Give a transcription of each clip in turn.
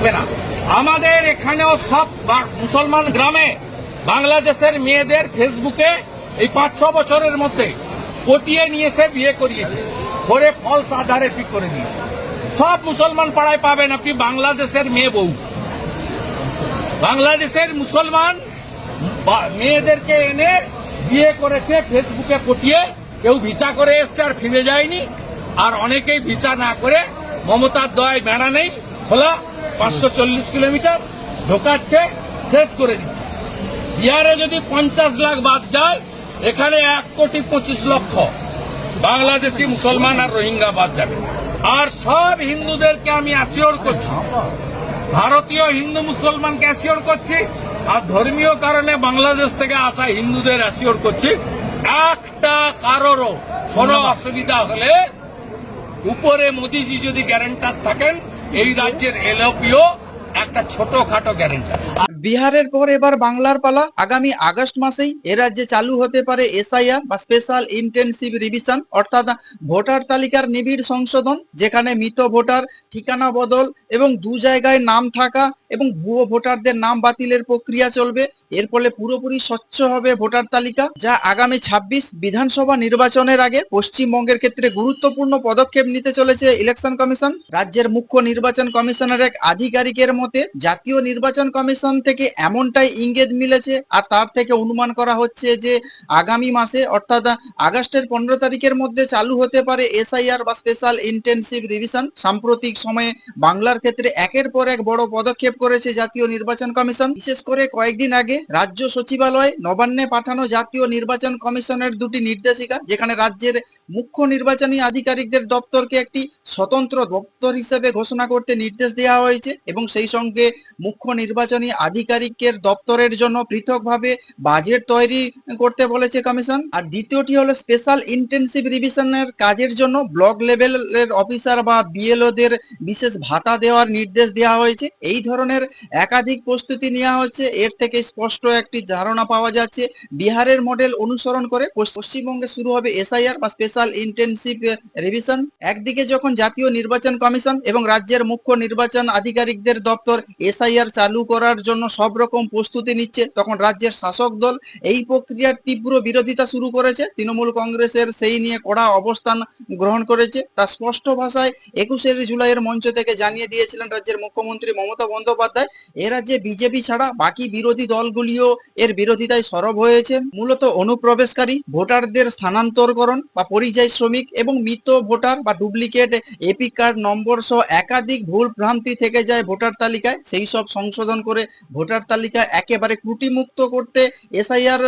থাকবে না। আমাদের এখানেও সব মুসলমান গ্রামে বাংলাদেশের মেয়েদের ফেসবুকে এই পাঁচ, ছ বছরের মধ্যে পটিয়ে নিয়েছে, বিয়ে করিয়েছে। করে ফলস আধারে ঠিক করে দিয়েছে। সব মুসলমান পাড়ায় পাবেন আপনি বাংলাদেশের মেয়ে বউ। বাংলাদেশের মুসলমান মেয়েদেরকে এনে বিয়ে করেছে, ফেসবুকে পটিয়ে। কেউ ভিসা করে এসছে আর ফিরে যায়নি। আর অনেকেই ভিসা না করে মমতার দয় বেড়া নেই। খোলা পাঁচশো চল্লিশ কিলোমিটার ঢোকাচ্ছে শেষ করে দিচ্ছে। বিহারে যদি পঞ্চাশ লাখ বাদ যায় এখানে এক কোটি পঁচিশ লক্ষ বাংলাদেশি মুসলমান আর রোহিঙ্গা বাদ যাবে। আর সব হিন্দুদেরকে আমি অ্যাসিওর করছি ভারতীয় হিন্দু মুসলমানকে অ্যাসিওর করছি আর ধর্মীয় কারণে বাংলাদেশ থেকে আসা হিন্দুদের অ্যাসিওর করছি একটা কারোরও কোনো অসুবিধা হলে উপরে মোদিজি যদি গ্যারেন্টার থাকেন এই রাজ্যের এলপিও একটা ছোটখাটো গ্যারেন্টার বিহারের পর এবার বাংলার পালা। আগামী আগস্ট মাসেই এ রাজ্যে চালু হতে পারে এসআইআর বা স্পেশাল ইন্টেনসিভ রিভিশন, অর্থাৎ ভোটার তালিকার নিবিড় সংশোধন, যেখানে মৃত ভোটার, ঠিকানা বদল এবং দু জায়গায় নাম থাকা এবং ভুয়ো ভোটারদের নাম বাতিলের প্রক্রিয়া চলবে। এর ফলে পুরোপুরি স্বচ্ছ হবে ভোটার তালিকা, যা আগামী ২৬ বিধানসভা নির্বাচনের আগে পশ্চিমবঙ্গের ক্ষেত্রে গুরুত্বপূর্ণ পদক্ষেপ নিতে চলেছে ইলেকশন কমিশন। রাজ্যের মুখ্য নির্বাচন কমিশনের এক আধিকারিকের মতে, জাতীয় নির্বাচন কমিশন থেকে এমনটাই ইঙ্গিত মিলেছে আর তার থেকে অনুমান করা হচ্ছে যে আগামী মাসে অর্থাৎ আগস্টের পনেরো তারিখের মধ্যে চালু হতে পারে এসআইআর বা স্পেশাল ইন্টেনসিভ রিভিশন। সাম্প্রতিক সময়ে বাংলার ক্ষেত্রে একের পর এক বড় পদক্ষেপ করেছে জাতীয় নির্বাচন কমিশন। বিশেষ করে কয়েকদিন আগে রাজ্য সচিবালয় নবান্নে পাঠানো জাতীয় নির্বাচন কমিশনের দুটি নির্দেশিকা, যেখানে রাজ্যের মুখ্য নির্বাচনী আধিকারিকদের দপ্তরকে একটি স্বতন্ত্র দপ্তর হিসেবে ঘোষণা করতে নির্দেশ দেওয়া হয়েছে এবং সেই সঙ্গে মুখ্য নির্বাচনী আধিকারিকের দপ্তরের জন্য পৃথকভাবে বাজেট তৈরি করতে বলেছে কমিশন। আর দ্বিতীয়টি হলো স্পেশাল ইন্টেনসিভ রিভিশনের কাজের জন্য ব্লক লেভেলের অফিসার বা বিএলওদের বিশেষ ভাতা দেওয়ার নির্দেশ দেওয়া হয়েছে। এই ধরনের একাধিক প্রস্তুতি নেওয়া হচ্ছে। এর থেকে স্পষ্ট একটি ধারণা পাওয়া যাচ্ছে, বিহারের মডেল অনুসরণ করে পশ্চিমবঙ্গে শুরু হবে এসআইআর বা স্পেশাল ইন্টেনসিভ রিভিশন। একদিকে যখন জাতীয় নির্বাচন কমিশন এবং রাজ্যের মুখ্য নির্বাচন আধিকারিকদের দপ্তর এসআইআর চালু করার জন্য সব রকম প্রস্তুতি নিচ্ছে, তখন রাজ্যের শাসক দল এই প্রক্রিয়ার তীব্র বিরোধিতা শুরু করেছে। তৃণমূল কংগ্রেসের সেই নিয়ে কড়া অবস্থান গ্রহণ করেছে। তা স্পষ্ট ভাষায় একুশে জুলাইয়ের মঞ্চ থেকে জানিয়ে দিয়েছিলেন রাজ্যের মুখ্যমন্ত্রী মমতা বন্দ্যোপাধ্যায়, এ রাজ্যে বিজেপি ছাড়া বাকি বিরোধী দলগুলিও এর বিরোধিতায় সরব হয়েছে। মূলত অনুপ্রবেশকারী, ভোটারদের স্থানান্তরকরণ বা পরিযায়ী শ্রমিক এবং মৃত ভোটার বা ডুপ্লিকেট এপিক কার্ড নম্বর সহ একাধিক ভুল ভ্রান্তি থেকে যায় ভোটার তালিকায়, সেই সব সংশোধন করে ভোটার তালিকা একেবারে ত্রুটিমুক্ত করতে এসআইআর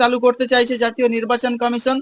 চালু করতে চাইছে জাতীয় নির্বাচন কমিশন।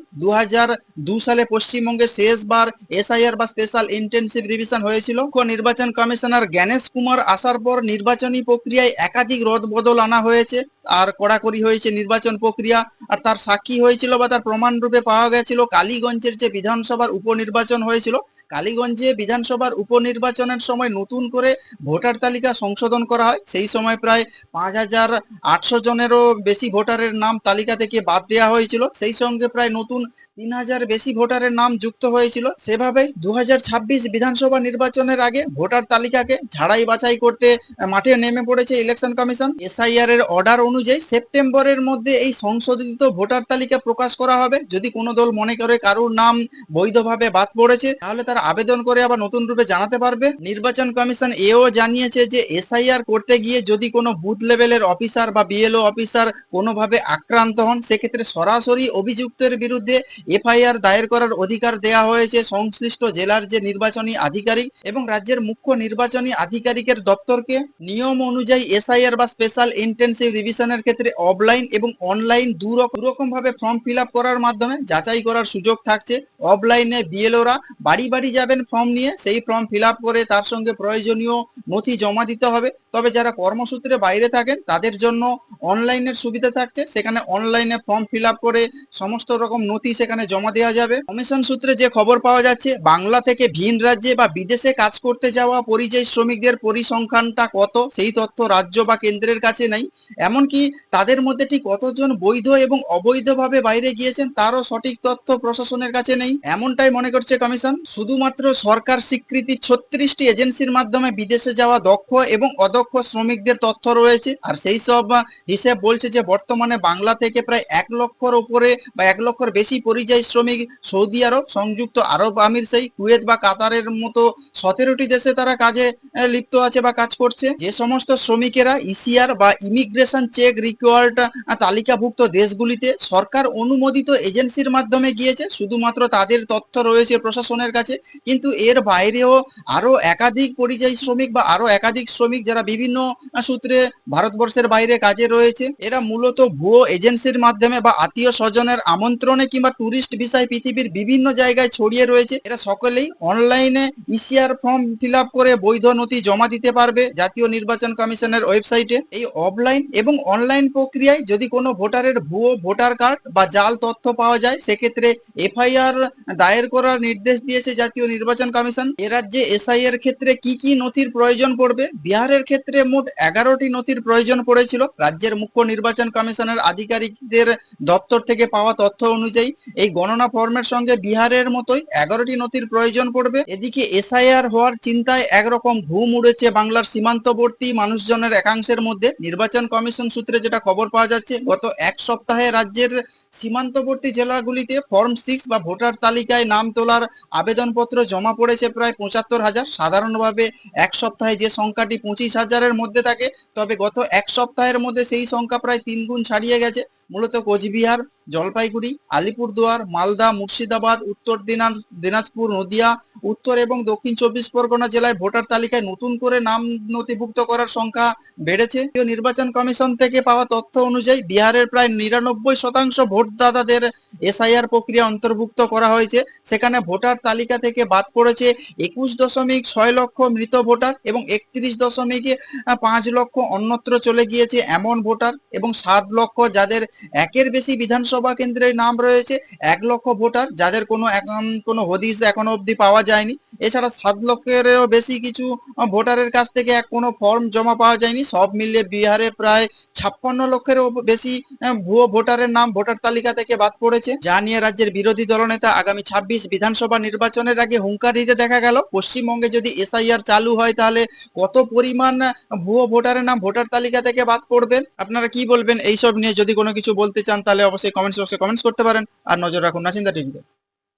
দু সালে পশ্চিমবঙ্গে শেষবার এসআইআর বা স্পেশাল ইন্টেনসিভ রিভিশন হয়েছিল। মুখ্য নির্বাচন কমিশনার জ্ঞানেশ কুমার আসার পর নির্বাচনী প্রক্রিয়ায় একাধিক রদ বদল আনা হয়েছে। আর কড়াকড়ি হয়েছে নির্বাচন প্রক্রিয়া। আর তার সাক্ষী হয়েছিল বা তার প্রমাণ রূপে পাওয়া গেছিল কালীগঞ্জের যে বিধানসভার উপনির্বাচন হয়েছিল কালীগঞ্জে বিধানসভার উপনির্বাচনের সময় নতুন করে ভোটার তালিকা সংশোধন করা হয়। সেই সময় প্রায় পাঁচ হাজার আটশো জনেরও বেশি ভোটারের নাম তালিকা থেকে বাদ দেওয়া হয়েছিল। সেই সঙ্গে প্রায় নতুন তিন হাজার বেশি ভোটারের নাম যুক্ত হয়েছিল। সেভাবে দু বিধানসভা নির্বাচনের আগে ভোটার তালিকাকে ঝাড়াই বাছাই করতে মাঠে নেমে পড়েছে ইলেকশন কমিশন। এসআইআর এর অর্ডার অনুযায়ী সেপ্টেম্বরের মধ্যে এই সংশোধিত ভোটার তালিকা প্রকাশ করা হবে। যদি কোনো দল মনে করে কারোর নাম বৈধভাবে বাদ পড়েছে, তাহলে তারা আবেদন করে আবার নতুন রূপে জানাতে পারবে। নির্বাচন কমিশন এও জানিয়েছে যে, এসআইআর করতে গিয়ে যদি কোনো বুথ লেভেলের অফিসার বা বিএলও অফিসার কোনোভাবে আক্রান্ত হন, সেক্ষেত্রে সরাসরি অভিযুক্তের বিরুদ্ধে এফআইআর দায়ের করার অধিকার দেয়া হয়েছে সংশ্লিষ্ট জেলার যে নির্বাচনী আধিকারিক এবং রাজ্যের মুখ্য নির্বাচনী আধিকারিকের দপ্তরকে। নিয়ম অনুযায়ী এসআইআর বা স্পেশাল ইন্টেনসিভ রিভিশনের ক্ষেত্রে অফলাইন এবং অনলাইন দুরকম ভাবে ফর্ম ফিল করার মাধ্যমে যাচাই করার সুযোগ থাকছে। অফলাইনে বিএলওরা বাড়ি বাড়ি যাবেন ফর্ম নিয়ে, সেই ফর্ম ফিল করে তার সঙ্গে প্রয়োজনীয় নথি জমা দিতে হবে। তবে যারা কর্মসূত্রে বাইরে থাকেন, তাদের জন্য অনলাইনের সুবিধা থাকছে। সেখানে অনলাইনে ফর্ম ফিল করে সমস্ত রকম নথি সেখানে জমা দেওয়া যাবে। কমিশন সূত্রে যে খবর পাওয়া যাচ্ছে, বাংলা থেকে ভিন রাজ্যে বা বিদেশে কাজ করতে যাওয়া পরিযায়ী শ্রমিকদের পরিসংখ্যানটা কত? সেই তথ্য রাজ্য বা কেন্দ্রের কাছে নেই। এমনকি তাদের মধ্যে ঠিক কতজন বৈধ এবং অবৈধভাবে বাইরে গিয়েছেন, তারও সঠিক তথ্য প্রশাসনের কাছে নেই। এমনটাই মনে করছে কমিশন শুধু শুধুমাত্র সরকার স্বীকৃতি ছত্রিশটি এজেন্সির মাধ্যমে বিদেশে যাওয়া দক্ষ এবং অদক্ষ শ্রমিকদের তথ্য রয়েছে। আর সেই সব হিসেব বলছে যে, বর্তমানে বাংলা থেকে প্রায় এক লক্ষর উপরে বা এক লক্ষর বেশি পরিযায়ী শ্রমিক সৌদি আরব, সংযুক্ত আরব আমির সেই কুয়েত বা কাতারের মতো সতেরোটি দেশে তারা কাজে লিপ্ত আছে বা কাজ করছে। যে সমস্ত শ্রমিকেরা ইসিআর বা ইমিগ্রেশন চেক রিকোয়ার্ড তালিকাভুক্ত দেশগুলিতে সরকার অনুমোদিত এজেন্সির মাধ্যমে গিয়েছে। শুধুমাত্র তাদের তথ্য রয়েছে প্রশাসনের কাছে। কিন্তু এর বাইরেও আরও একাধিক পরিযায়ী শ্রমিক বা আরও একাধিক শ্রমিক যারা বিভিন্ন সূত্রে ভারতবর্ষের বাইরে কাজে রয়েছে, এরা মূলত ভুয়ো এজেন্সির মাধ্যমে বা আত্মীয় স্বজনের আমন্ত্রণে কিংবা ট্যুরিস্ট ভিসায় পৃথিবীর বিভিন্ন জায়গায় ছড়িয়ে রয়েছে। এরা সকলেই অনলাইনে ইসিআর ফর্ম ফিল করে বৈধ নথি জমা দিতে পারবে জাতীয় নির্বাচন কমিশনের ওয়েবসাইটে। এই অফলাইন এবং অনলাইন প্রক্রিয়ায় যদি কোনো ভোটারের ভুয়ো ভোটার কার্ড বা জাল তথ্য পাওয়া যায়, সেক্ষেত্রে এফআইআর দায়ের করার নির্দেশ দিয়েছে জাতীয় নির্বাচন কমিশন, এ রাজ্যে এসআই এর ক্ষেত্রে কি কি নথির প্রয়োজন পড়বে? বিহারের ক্ষেত্রে মোট এগারোটি নথির প্রয়োজন পড়েছিল। রাজ্যের মুখ্য নির্বাচন কমিশনের আধিকারিকদের দপ্তর থেকে পাওয়া তথ্য অনুযায়ী, এই গণনা ফর্মের সঙ্গে বিহারের মতোই এগারোটি নথির প্রয়োজন পড়বে। এদিকে এসআইআর হওয়ার চিন্তায় একরকম ঘুম উড়েছে বাংলার সীমান্তবর্তী মানুষজনের একাংশের মধ্যে। নির্বাচন কমিশন সূত্রে যেটা খবর পাওয়া যাচ্ছে, গত এক সপ্তাহে রাজ্যের সীমান্তবর্তী জেলাগুলিতে ফর্ম সিক্স বা ভোটার তালিকায় নাম তোলার আবেদনপত্র জমা পড়েছে প্রায় পঁচাত্তর হাজার। সাধারণভাবে এক সপ্তাহে যে সংখ্যাটি পঁচিশ হাজারের মধ্যে থাকে, তবে গত এক সপ্তাহের মধ্যে সেই সংখ্যা প্রায় তিন গুণ ছাড়িয়ে গেছে। মূলত কোচবিহার জলপাইগুড়ি, আলিপুরদুয়ার, মালদা, মুর্শিদাবাদ, উত্তর দিনা দিনাজপুর, নদিয়া, উত্তর এবং দক্ষিণ চব্বিশ পরগনা জেলায় ভোটার তালিকায় নতুন করে নাম নথিভুক্ত করার সংখ্যা বেড়েছে। নির্বাচন কমিশন থেকে পাওয়া তথ্য অনুযায়ী বিহারের প্রায় নিরানব্বই শতাংশ ভোটদাতাদের এসআইআর প্রক্রিয়া অন্তর্ভুক্ত করা হয়েছে। সেখানে ভোটার তালিকা থেকে বাদ পড়েছে একুশ দশমিক ছয় লক্ষ মৃত ভোটার এবং একত্রিশ দশমিক পাঁচ লক্ষ অন্যত্র চলে গিয়েছে এমন ভোটার এবং সাত লক্ষ যাদের একের বেশি বিধানসভা কেন্দ্রের নাম রয়েছে এক লক্ষ ভোটার, যাদের কোনো এখন কোনো হদিস এখনও অবধি পাওয়া যায়নি। এছাড়া সাত লক্ষেরও বেশি কিছু ভোটারের কাছ থেকে এক কোনো ফর্ম জমা পাওয়া যায়নি। সব মিলিয়ে বিহারে প্রায় ছাপ্পান্ন লক্ষেরও বেশি ভুয়ো ভোটারের নাম ভোটার তালিকা থেকে বাদ পড়েছে। যা নিয়ে রাজ্যের বিরোধী দলনেতা আগামী ছাব্বিশ বিধানসভা নির্বাচনের আগে হুঙ্কার দিতে দেখা গেল। পশ্চিমবঙ্গে যদি এসআইআর চালু হয় তাহলে কত পরিমাণ ভুয়ো ভোটারের নাম ভোটার তালিকা থেকে বাদ পড়বেন? আপনারা কি বলবেন? এইসব নিয়ে যদি কোনো কিছু বলতে চান তাহলে অবশ্যই কমেন্টস বক্সে কমেন্টস করতে পারেন আর নজর রাখুন নাচিন্দা টিভিতে